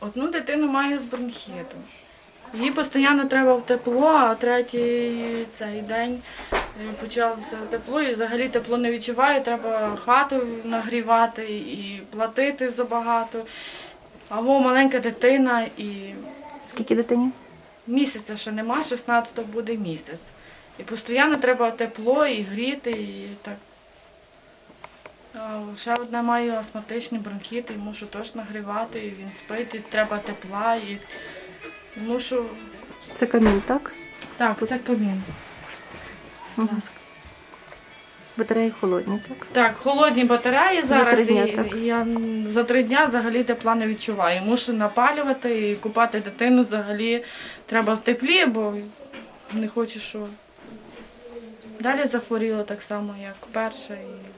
Одну дитину має з бронхітом. Їй постійно треба в тепло, а третій цей день е, почався тепло і взагалі тепло не відчуваю. Треба хату нагрівати і платити забагато. Або маленька дитина і Скільки дитині? місяця ще нема, 16-го буде місяць. І постійно треба тепло і гріти, і так. Ще одне маю астматичний бронхіт, і мушу теж нагрівати, і він спить, і треба тепла, і мушу. Це камін, так? Так, це камін. Угу. Батареї холодні, так? Так, холодні батареї зараз, три дня, і, і я за три дня взагалі тепла не відчуваю. Мушу напалювати і купати дитину взагалі треба в теплі, бо не хочу, що. Далі захворіла так само, як перша. І